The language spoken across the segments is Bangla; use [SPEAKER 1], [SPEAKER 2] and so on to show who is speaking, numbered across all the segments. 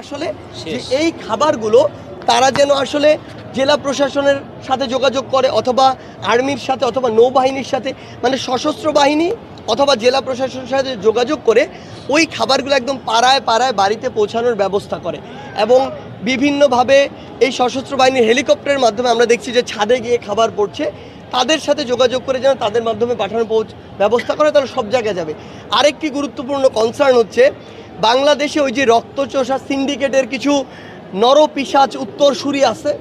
[SPEAKER 1] আসলে যে এই খাবারগুলো তারা যেন আসলে জেলা প্রশাসনের সাথে যোগাযোগ করে অথবা আর্মির সাথে অথবা নৌবাহিনীর সাথে মানে সশস্ত্র বাহিনী অথবা জেলা প্রশাসনের সাথে যোগাযোগ করে ওই খাবারগুলো একদম পাড়ায় পাড়ায় বাড়িতে পৌঁছানোর ব্যবস্থা করে। এবং বিভিন্নভাবে এই সশস্ত্র বাহিনীর হেলিকপ্টারের মাধ্যমে আমরা দেখছি যে ছাদে গিয়ে খাবার পড়ছে তাদের সাথে যোগাযোগ করে যেন তাদের মাধ্যমে পাঠানো পৌঁছ ব্যবস্থা করে তাহলে সব জায়গায় যাবে। আরেকটি গুরুত্বপূর্ণ কনসার্ন হচ্ছে বাংলাদেশে ওই যে রক্তচোষা সিন্ডিকেটের কিছু নরপিসাচ উত্তরসূরি আছে,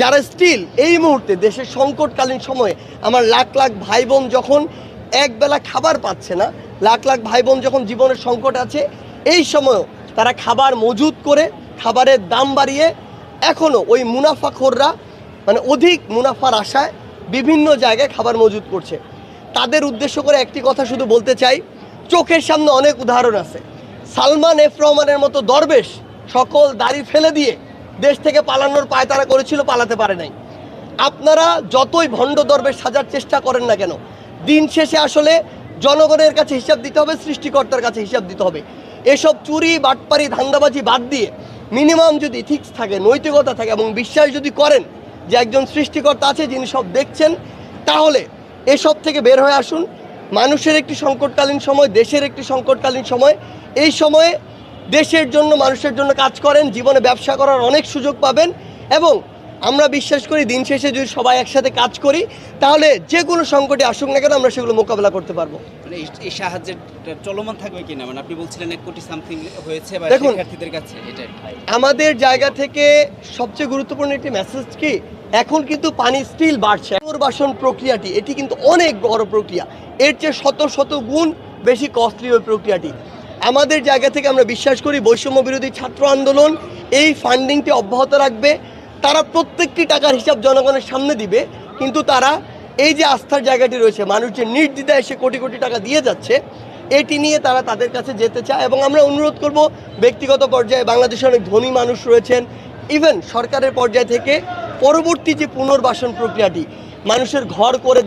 [SPEAKER 1] যারা স্টিল এই মুহূর্তে দেশের সংকটকালীন সময়ে আমার লাখ লাখ ভাই বোন যখন একবেলা খাবার পাচ্ছে না, লাখ লাখ ভাই বোন যখন জীবনের সংকট আছে, এই সময়ও তারা খাবার মজুত করে খাবারের দাম বাড়িয়ে এখনও ওই মুনাফাখোররা মানে অধিক মুনাফার আশায় বিভিন্ন জায়গায় খাবার মজুত করছে। তাদের উদ্দেশ্য করে একটি কথা শুধু বলতে চাই, চোখের সামনে অনেক উদাহরণ আছে। সালমান এফ রহমানের মতো দরবেশ সকল দাড়ি ফেলে দিয়ে দেশ থেকে পালানোর পায় তারা করেছিল, পালাতে পারে নাই। আপনারা যতই ভণ্ড দরবেশ সাজার চেষ্টা করেন না কেন, দিন শেষে আসলে জনগণের কাছে হিসাব দিতে হবে, সৃষ্টিকর্তার কাছে হিসাব দিতে হবে। এসব চুরি, বাটপারি, ধান্দাবাজি বাদ দিয়ে মিনিমাম যদি ইথিক্স থাকে, নৈতিকতা থাকে এবং বিশ্বাস যদি করেন যে একজন সৃষ্টিকর্তা আছে যিনি সব দেখছেন, তাহলে এসব থেকে বের হয়ে আসুন। মানুষের একটি সংকটকালীন সময় দেশের একটি সংকটকালীন সময়। এই সময়ে দেশের জন্য মানুষের জন্য কাজ করেন জীবনে ব্যবসা করার অনেক সুযোগ পাবেন এবং আমরা বিশ্বাস করি দিন শেষে যদি সবাই একসাথে কাজ করি তাহলে যে কোনো সংকটে আসুক না কেন আমরা সেগুলো মোকাবেলা করতে পারব।
[SPEAKER 2] মানে এই- সাহায্যের চলমান থাকবে কিনা? মানে আপনি বলছিলেন এক কোটি সামথিং হয়েছে
[SPEAKER 1] দেখুন।
[SPEAKER 2] শিক্ষার্থীদের কাছে এটা
[SPEAKER 1] আমাদের জায়গা থেকে সবচেয়ে গুরুত্বপূর্ণ একটি মেসেজ কি? এখন কিন্তু পানি স্টিল বাড়ছে। পুনর্বাসন প্রক্রিয়াটি, এটি কিন্তু অনেক বড় প্রক্রিয়া। এর চেয়ে শত শত গুণ বেশি কস্টলি ওই প্রক্রিয়াটি। আমাদের জায়গা থেকে আমরা বিশ্বাস করি বৈষম্য বিরোধী ছাত্র আন্দোলন এই ফান্ডিংটি অব্যাহত রাখবে। তারা প্রত্যেকটি টাকার হিসাব জনগণের সামনে দিবে, কিন্তু তারা এই যে আস্থার জায়গাটি রয়েছে, মানুষ যে নির্দ্বিধায় এসে কোটি কোটি টাকা দিয়ে যাচ্ছে, এটি নিয়ে তারা তাদের কাছে যেতে চায় এবং আমরা অনুরোধ করব ব্যক্তিগত পর্যায়ে বাংলাদেশে অনেক ধনী মানুষ রয়েছেন। ইভেন সরকারের পর্যায় থেকে পরবর্তী যে পুনর্বাসন প্রক্রিয়াটি মানুষের ঘর করে